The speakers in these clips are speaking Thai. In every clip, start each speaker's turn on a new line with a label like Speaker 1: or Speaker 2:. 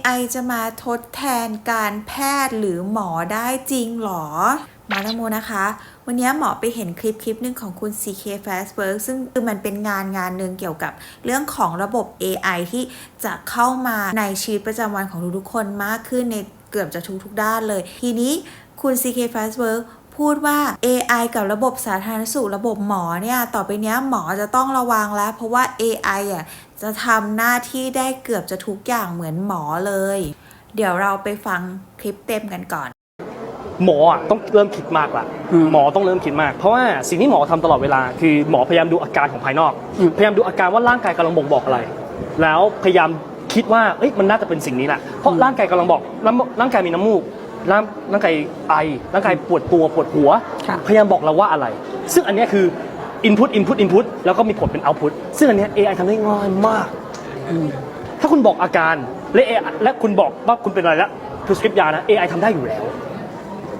Speaker 1: AI จะมาทดแทนการแพทย์หรือหมอได้จริงหรอหมอนโมนะคะ วันนี้หมอไปเห็นคลิปคลิปหนึ่งของคุณ CK Fastberg ซึ่งคือมันเป็นงานงานหนึ่งเกี่ยวกับเรื่องของระบบ AI ที่จะเข้ามาในชีวิตประจำวันของทุกๆคนมากขึ้นในเกือบจะทุกๆด้านเลย ทีนี้คุณ CK Fastberg พูดว่า AI กับระบบสาธารณสุขระบบหมอเนี่ย ต่อไปเนี้ยหมอจะต้องระวังแล้ว เพราะว่า AI อะ จะทำหน้าที่ได้เกือบจะทุกอย่างเหมือนหมอเลย เดี๋ยวเราไปฟังคลิปเต็มกันก่อน
Speaker 2: หมออะต้องเริ่มคิดมากละ
Speaker 3: อืม
Speaker 2: หมอต้องเริ่มคิดมาก เพราะว่าสิ่งที่หมอทำตลอดเวลา คือหมอพยายามดูอาการของภายนอก
Speaker 3: อืม
Speaker 2: พยายามดูอาการว่าร่างกายกำลังบ่งบอกอะไร แล้วพยายามคิดว่าเอ้ยมันน่าจะเป็นสิ่งนี้แหละเพราะร่างกายกำลังบอกร่างร่างกายมีน้ำมูกร่างร่างกายไอร่างกายปวดตัวปวดหัว
Speaker 3: ค่ะ
Speaker 2: พยายามบอกเราว่าอะไร ซึ่งอันเนี้ยคือ input input input แล้วก็มีผลเป็น output ซึ่งอันเนี้ย AI ทำได้ง่ายมากถ้าคุณบอกอาการและ AI และคุณบอกว่าคุณเป็นอะไรแล้ว prescribe ยานะ AI ทำได้อยู่แล้ว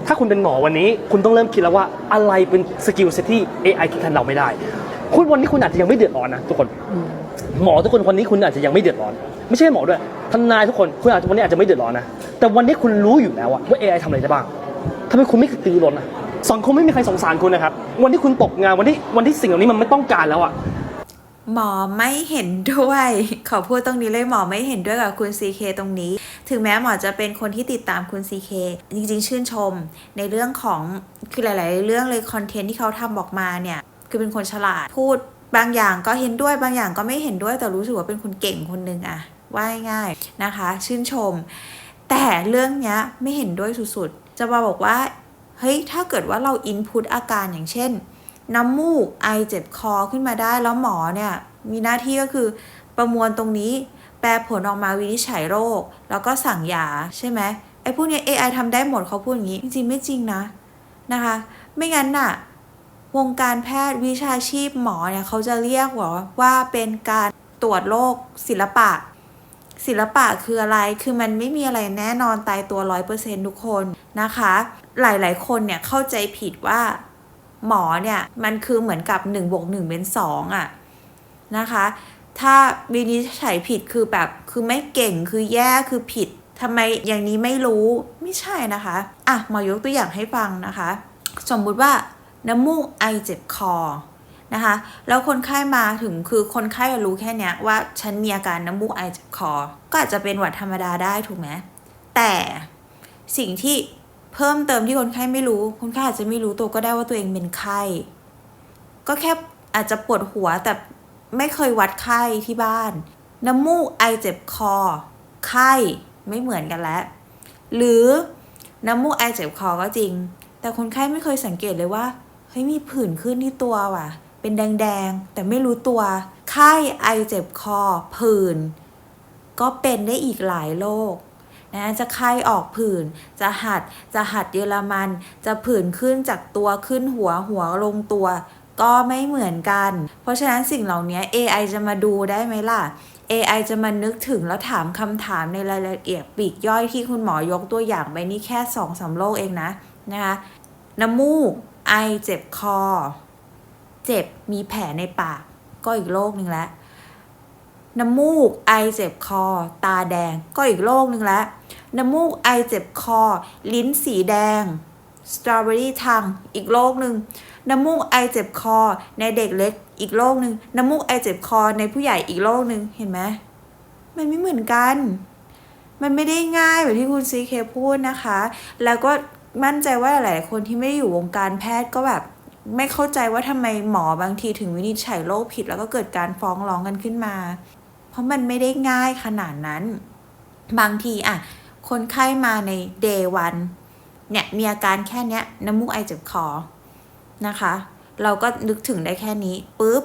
Speaker 2: ถ้าคุณเป็นหมอวันนี้ คุณต้องเริ่มคิดแล้วว่าอะไรเป็นสกิลเซตที่ AI คิดแทนเราไม่ได้ คุณวันนี้คุณอาจจะยังไม่เดือดร้อนนะทุกคน หมอทุกคนวันนี้คุณอาจจะยังไม่เดือดร้อน ไม่ใช่หมอด้วยทนายทุกคนคุณอาจจะวันนี้อาจจะไม่เดือดร้อนนะแต่วันนี้คุณรู้อยู่แล้วอะว่า AI ทำอะไรได้บ้างทำไมคุณไม่กระตือรือร้นอะ สังคมไม่มีใครสงสารคุณนะครับ วันที่คุณตกงานวันที่วันที่สิ่งเหล่านี้มันไม่ต้องการแล้วอะ
Speaker 1: หมอไม่เห็นด้วย ขอพูดตรงนี้เลยหมอไม่เห็นด้วยกับคุณ CK ตรงนี้ ถึงแม้หมอจะเป็นคนที่ติดตามคุณ CK จริงๆ ชื่นชม ในเรื่องของคือหลาย ๆ เรื่องเลยคอนเทนต์ที่เขาทำออกมาเนี่ย คือเป็นคนฉลาดพูดบางอย่างก็เห็นด้วยบางอย่างก็ไม่เห็นด้วยแต่รู้สึกว่าเป็นคนเก่งคนหนึ่งอะว่าง่ายนะคะ ชื่นชม แต่เรื่องเนี้ยไม่เห็นด้วยสุดๆจะมาบอกว่า เฮ้ยถ้าเกิดว่าเราอินพุตอาการอย่างเช่น น้ำมูกไอเจ็บคอขึ้นมาได้ แล้วหมอเนี่ยมีหน้าที่ก็คือประมวลตรงนี้ แปลผลออกมาวินิจฉัยโรค แล้วก็สั่งยาใช่ไหมไอ้พวกเนี้ย AI ทำได้หมดเขาพูดอย่างนี้ จริงๆไม่จริงนะนะคะ ไม่งั้นน่ะวงการแพทย์วิชาชีพหมอเนี่ยเขาจะเรียกว่าว่าเป็นการตรวจโรคศิลปะ ศิลปะคืออะไร คือมันไม่มีอะไรแน่นอนตายตัวร้อยเปอร์เซ็นทุกคนนะคะ หลายๆ คนเนี่ยเข้าใจผิดว่าหมอเนี่ย มันคือเหมือนกับ1บวก1เป็น2อะนะคะ ถ้าวินิจฉัยผิดคือแบบคือไม่เก่งคือแย่คือผิดทำไมอย่างนี้ไม่รู้ไม่ใช่นะคะอะหมอยกตัวอย่างให้ฟังนะคะ สมมุติว่าน้ำมูกไอเจ็บคอ นะคะ แล้วคนไข้มาถึงคือคนไข้รู้แค่เนี้ยว่าฉันมีอาการน้ำมูกไอเจ็บคอ ก็อาจจะเป็นหวัดธรรมดาได้ถูกไหมแต่สิ่งที่เพิ่มเติมที่คนไข้ไม่รู้ คนไข้อาจจะไม่รู้ตัวก็ได้ว่าตัวเองเป็นไข้ ก็แค่อาจจะปวดหัวแต่ไม่เคยวัดไข้ที่บ้าน น้ำมูกไอเจ็บคอ ไข้ไม่เหมือนกันแล้ว หรือน้ำมูกไอเจ็บคอก็จริง แต่คนไข้ไม่เคยสังเกตเลยว่าเฮ้ยมีผื่นขึ้นที่ตัวว่ะ เป็นแดงๆ แต่ไม่รู้ตัว ไข้ไอเจ็บคอ ผื่น ก็เป็นได้อีกหลายโรคนะจะไข้ออกผื่น จะหัด จะหัดเยอรมัน จะผื่นขึ้นจากตัวขึ้นหัวหัวลงตัว ก็ไม่เหมือนกัน เพราะฉะนั้นสิ่งเหล่านี้ AI จะมาดูได้ไหมล่ะ AI จะมานึกถึงแล้วถามคำถามในรายละเอียดปีกย่อยที่คุณหมอยกตัวอย่างไปนี่แค่สองสามโรคเองนะนะคะน้ำมูก ไอเจ็บคอ เจ็บมีแผลในปาก ก็อีกโรคหนึ่งแล้วน้ำมูกไอเจ็บคอ ตาแดงก็อีกโรคหนึ่งแล้วน้ำมูกไอเจ็บคอ ลิ้นสีแดงสตรอเบอรี่ทังอีกโรคหนึ่งน้ำมูกไอเจ็บคอ ในเด็กเล็ก อีกโรคหนึ่งน้ำมูกไอเจ็บคอ ในผู้ใหญ่อีกโรคหนึ่งเห็นไหมมันไม่เหมือนกัน มันไม่ได้ง่ายแบบที่คุณซีเคพูดนะคะ แล้วก็มั่นใจว่าหลายๆคนที่ไม่ได้อยู่วงการแพทย์ก็แบบ ไม่เข้าใจว่าทำไมหมอบางทีถึงวินิจฉัยโรคผิด แล้วก็เกิดการฟ้องร้องกันขึ้นมา เพราะมันไม่ได้ง่ายขนาดนั้น บางทีอะ คนไข้มาในเดย์วันเนี่ยมีอาการแค่เนี้ยน้ำมูกไอเจ็บคอนะคะ เราก็นึกถึงได้แค่นี้ปุ๊บ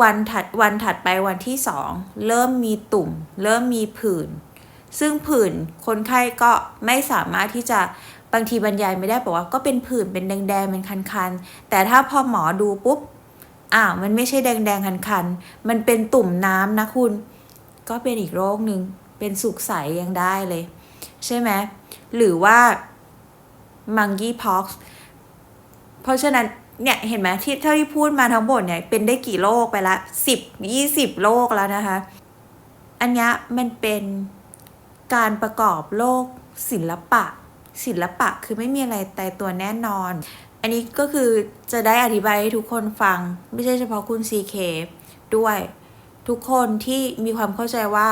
Speaker 1: วันถัดวันถัดไปวันที่สองเริ่มมีตุ่ม เริ่มมีผื่น ซึ่งผื่นคนไข้ก็ไม่สามารถที่จะ บางทีบรรยายไม่ได้บอกว่าก็เป็นผื่นเป็นแดงๆเป็นคันๆ แต่ถ้าพอหมอดูปุ๊บอ้าวมันไม่ใช่แดงๆคันๆ มันเป็นตุ่มน้ำนะคุณ ก็เป็นอีกโรคหนึ่งเป็นสุกใสยังได้เลย ใช่ไหมหรือว่ามังกี้พ็อกซ์เพราะฉะนั้นเนี่ยเห็นไหมที่เท่าที่พูดมาทั้งหมดเนี่ยเป็นได้กี่โรคไปละสิบยี่สิบโรคแล้วนะคะ อันนี้มันเป็นการประกอบโลกศิลปะ ศิลปะคือไม่มีอะไรตายตัวแน่นอน อันนี้ก็คือจะได้อธิบายให้ทุกคนฟัง ไม่ใช่เฉพาะคุณ CK ด้วยทุกคนที่มีความเข้าใจว่า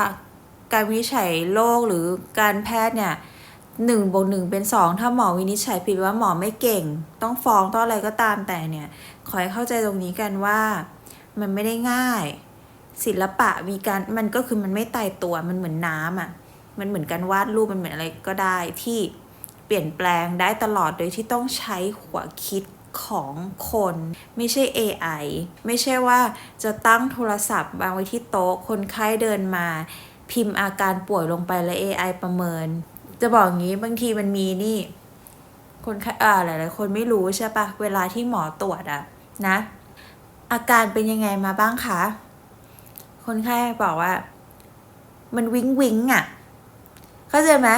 Speaker 1: การวินิจฉัยโรคหรือการแพทย์เนี่ยหนึ่งบวกหนึ่งเป็นสองถ้าหมอวินิจฉัยผิดว่าหมอไม่เก่ง ต้องฟ้องต้องอะไรก็ตามแต่เนี่ยขอให้เข้าใจตรงนี้กันว่ามันไม่ได้ง่าย ศิลปะมีการมันก็คือมันไม่ตายตัวมันเหมือนน้ำอะมันเหมือนการวาดรูปมันเหมือนอะไรก็ได้ที่ เปลี่ยนแปลงได้ตลอดโดยที่ต้องใช้หัวคิดของคนไม่ใช่ AI ไม่ใช่ว่าจะตั้งโทรศัพท์วางไว้ที่โต๊ะ คนไข้เดินมา พิมพ์อาการป่วยลงไปแล้ว AI ประเมิน จะบอกอย่างนี้บางทีมันมีนี่ คนไข้อ่าหลายๆคนไม่รู้ใช่ปะเวลาที่หมอตรวจอะนะ อาการเป็นยังไงมาบ้างคะ คนไข้บอกว่า มันวิงวิงอะเข้าใจไหม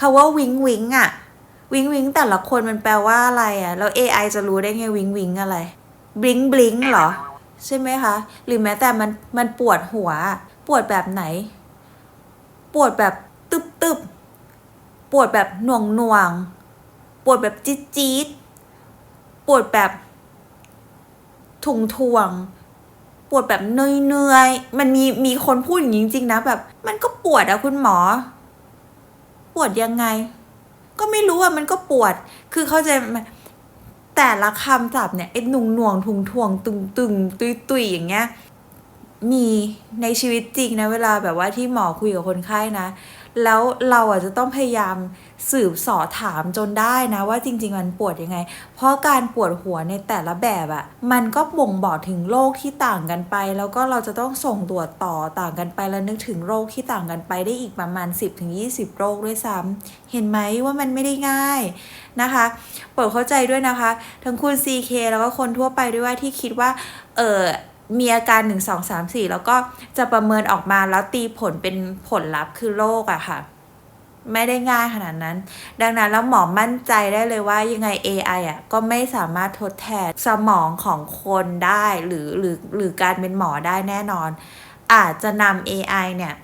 Speaker 1: คาว่าวิงวิงอะ วิงวิงแต่ละคนมันแปลว่าอะไรอะแล้ว AI จะรู้ได้ไงวิงวิงอะไรบลิงบลิงเหรอ ใช่ไหมคะ หรือแม้แต่มันมันปวดหัว ปวดแบบไหน ปวดแบบตึบตึบปวดแบบหน่วงหน่วง ปวดแบบจี๊ดจี๊ดปวดแบบถุงทวง ปวดแบบเนื่อยเนื่อยมันมีมีคนพูดอย่างนี้จริงๆนะแบบ มันก็ปวดอะคุณหมอ ปวดยังไง ก็ไม่รู้อะมันก็ปวด คือเข้าใจไหมแต่ละคำศัพท์เนี่ยไอ้หนุ่งหน่วงทุงทวงตึงตึงตุยตุยอย่างเงี้ยมีในชีวิตจริงนะเวลาแบบว่าที่หมอคุยกับคนไข้นะ แล้วเราอะจะต้องพยายามสืบสอถามจนได้นะว่าจริง ๆ มันปวดยังไง เพราะการปวดหัวในแต่ละแบบอะ่ะมันก็บ่งบอกถึงโรคที่ต่างกันไป แล้วก็เราจะต้องส่งตรวจต่อต่างกันไปแล้วนึกถึงโรคที่ต่างกันไปได้อีกประมาณ 10-20 โรคด้วยซ้ำเห็นไหมว่ามันไม่ได้ง่ายนะคะโปรดเข้าใจด้วยนะคะ ทั้งคุณ CK แล้วก็คนทั่วไปด้วยว่าที่คิดว่าเออ มีอาการ 1 2 3 4 แล้วก็จะประเมินออกมาแล้วตีผลเป็นผลลัพธ์คือโรคอะค่ะ ไม่ได้ง่ายขนาดนั้น ดังนั้นแล้วหมอมั่นใจได้เลยว่ายังไง AI อะก็ไม่สามารถทดแทนสมองของคนได้หรือหรือหรือการเป็นหมอได้แน่นอน อาจจะนำ AI เนี่ย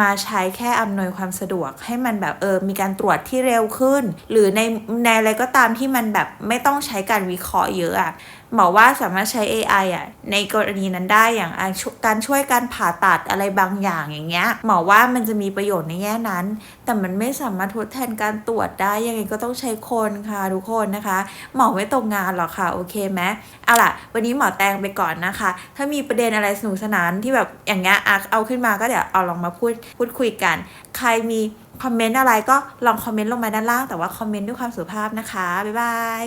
Speaker 1: มาใช้แค่อำนวยความสะดวกให้มันแบบเออมีการตรวจที่เร็วขึ้น หรือในในอะไรก็ตามที่มันแบบไม่ต้องใช้การวิเคราะห์เยอะอะหมอว่าสามารถใช้ AI อะในกรณีนั้นได้อย่างการช่วยการผ่าตัดอะไรบางอย่างอย่างเงี้ยหมอว่ามันจะมีประโยชน์ในแง่นั้น แต่มันไม่สามารถทดแทนการตรวจได้ยังไงก็ต้องใช้คนค่ะทุกคนนะคะ หมอไม่ตกงานหรอกค่ะโอเคไหมเอาล่ะ วันนี้หมอแตงไปก่อนนะคะ ถ้ามีประเด็นอะไรสนุกสนานที่แบบอย่างเงี้ยเอาขึ้นมาก็เดี๋ยวเอาลองมาพูดพูดคุยกัน ใครมีคอมเมนต์อะไรก็ลองคอมเมนต์ลงมาด้านล่างแต่ว่าคอมเมนต์ด้วยความสุภาพนะคะบ๊ายบาย